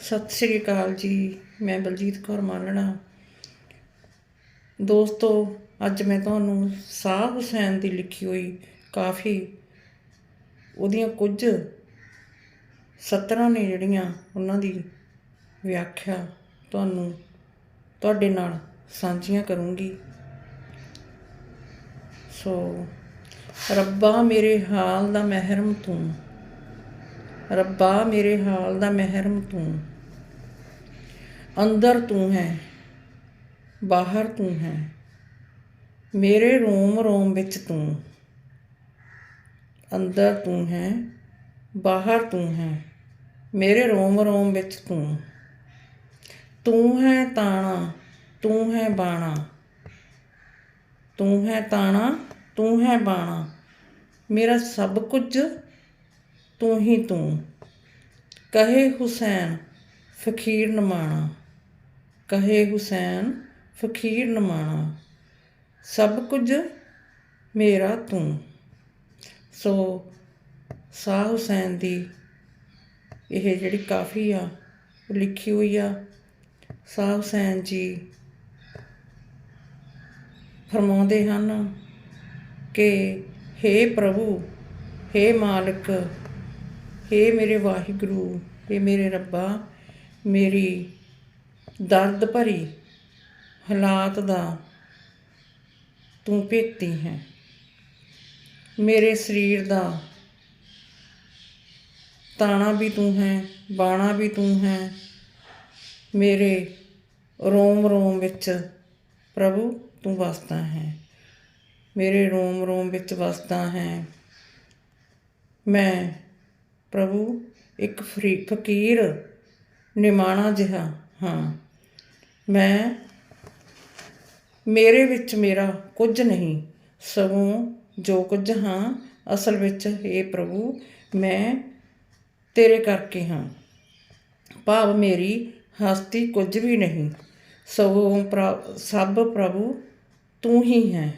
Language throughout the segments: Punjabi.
ਸਤਿ ਸ੍ਰੀ ਅਕਾਲ ਜੀ, ਮੈਂ ਬਲਜੀਤ ਕੌਰ ਮਾਲਣਾ ਦੋਸਤੋ, ਅੱਜ ਮੈਂ ਤੁਹਾਨੂੰ ਸਾਹ ਹੁਸੈਨ ਦੀ ਲਿਖੀ ਹੋਈ ਕਾਫੀ ਉਹਦੀਆਂ ਕੁਝ ਸਤਰਾਂ ਨੇ ਜਿਹੜੀਆਂ ਉਹਨਾਂ ਦੀ ਵਿਆਖਿਆ ਤੁਹਾਨੂੰ ਤੁਹਾਡੇ ਨਾਲ ਸਾਂਝੀਆਂ ਕਰੂੰਗੀ। ਸੋ, ਰੱਬਾ ਮੇਰੇ ਹਾਲ ਦਾ ਮਹਿਰਮ ਤੂੰ। ਰੱਬਾ ਮੇਰੇ ਹਾਲ ਦਾ ਮਹਿਰਮ ਤੂੰ। ਅੰਦਰ ਤੂੰ ਹੈ, ਬਾਹਰ ਤੂੰ ਹੈ, ਮੇਰੇ ਰੋਮ ਰੋਮ ਵਿੱਚ ਤੂੰ। ਅੰਦਰ ਤੂੰ ਹੈ, ਬਾਹਰ ਤੂੰ ਹੈ, ਮੇਰੇ ਰੋਮ ਰੋਮ ਵਿੱਚ ਤੂੰ। ਤੂੰ ਹੈ ਤਾਣਾ, ਤੂੰ ਹੈ ਬਾਣਾ। ਤੂੰ ਹੈ ਤਾਣਾ, ਤੂੰ ਹੈ ਬਾਣਾ। ਮੇਰਾ ਸਭ ਕੁਝ ਤੂੰ ਹੀ ਤੂੰ। ਕਹੇ ਹੁਸੈਨ, ਫਕੀਰ ਨਮਾਣਾ। ਕਹੇ ਹੁਸੈਨ, ਫਕੀਰ ਨਮਾਣਾ। ਸਭ ਕੁਝ ਮੇਰਾ ਤੂੰ। ਸੋ ਸਾਹ ਹੁਸੈਨ ਦੀ ਇਹ ਜਿਹੜੀ ਕਾਫੀ ਆ, ਉਹ ਲਿਖੀ ਹੋਈ ਆ। ਸਾਹ ਹੁਸੈਨ ਜੀ ਫਰਮਾਉਂਦੇ ਹਨ ਕਿ हे ਪ੍ਰਭੂ हे ਮਾਲਕ हे ਮੇਰੇ ਵਾਹਿਗੁਰੂ हे ਮੇਰੇ ਰੱਬਾ, ਮੇਰੀ ਦਰਦ ਭਰੀ ਹਾਲਾਤ ਦਾ ਤੂੰ ਭੇਤੀ ਹੈ। ਮੇਰੇ ਸਰੀਰ ਦਾ ਤਾਣਾ ਵੀ ਤੂੰ ਹੈ, ਬਾਣਾ ਵੀ ਤੂੰ ਹੈ। ਮੇਰੇ ਰੋਮ ਰੋਮ ਵਿੱਚ ਪ੍ਰਭੂ ਤੂੰ ਵਸਦਾ ਹੈ। ਮੇਰੇ ਰੋਮ ਰੋਮ ਵਿੱਚ ਵਸਦਾ ਹੈ। ਮੈਂ ਪ੍ਰਭੂ, ਇੱਕ ਫਰੀ, ਫਕੀਰ ਨਿਮਾਣਾ ਜਿਹਾ, ਹਾਂ। ਮੈਂ, ਮੇਰੇ ਵਿੱਚ ਮੇਰਾ ਕੁਝ ਨਹੀਂ, ਸਗੋਂ ਜੋ ਕੁਝ ਹਾਂ, ਅਸਲ ਵਿੱਚ ਇਹ ਪ੍ਰਭੂ, ਮੈਂ ਤੇਰੇ ਕਰਕੇ ਹਾਂ। ਭਾਵ ਮੇਰੀ ਹਸਤੀ ਕੁਝ ਵੀ ਨਹੀਂ, ਸਗੋਂ ਪ੍ਰ- ਸਭ ਪ੍ਰਭੂ ਤੂੰ ਹੀ ਹੈ।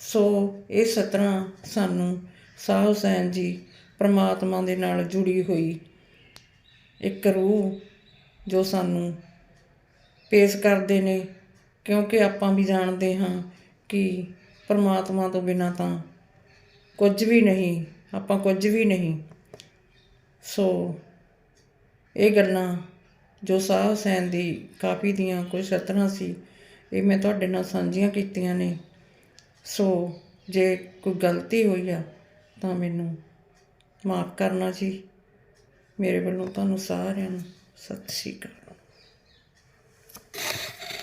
ਸੋ ਇਸ ਤਰ੍ਹਾਂ ਸਾਨੂੰ ਸਾਹ ਹੁਸੈਨ ਜੀ ਪਰਮਾਤਮਾ ਦੇ ਨਾਲ ਜੁੜੀ ਹੋਈ ਇੱਕ ਰੂਹ ਜੋ ਸਾਨੂੰ ਪੇਸ਼ ਕਰਦੇ ਨੇ, ਕਿਉਂਕਿ ਆਪਾਂ ਵੀ ਜਾਣਦੇ ਹਾਂ ਕਿ ਪਰਮਾਤਮਾ ਤੋਂ ਬਿਨਾਂ ਤਾਂ ਕੁਝ ਵੀ ਨਹੀਂ, ਆਪਾਂ ਕੁਝ ਵੀ ਨਹੀਂ। ਸੋ ਇਹ ਗੱਲਾਂ ਜੋ ਸਾਹ ਹੁਸੈਨ ਦੀ ਕਾਫੀ ਦੀਆਂ ਕੁਝ ਸਤਰਾਂ ਸੀ, ਇਹ ਮੈਂ ਤੁਹਾਡੇ ਨਾਲ ਸਾਂਝੀਆਂ ਕੀਤੀਆਂ ਨੇ। ਸੋ ਜੇ ਕੋਈ ਗਲਤੀ ਹੋਈ ਆ ਤਾਂ ਮੈਨੂੰ ਮਾਫ ਕਰਨਾ ਜੀ। ਮੇਰੇ ਵੱਲੋਂ ਤੁਹਾਨੂੰ ਸਾਰਿਆਂ ਨੂੰ ਸਤਿ ਸ਼੍ਰੀ ਅਕਾਲ।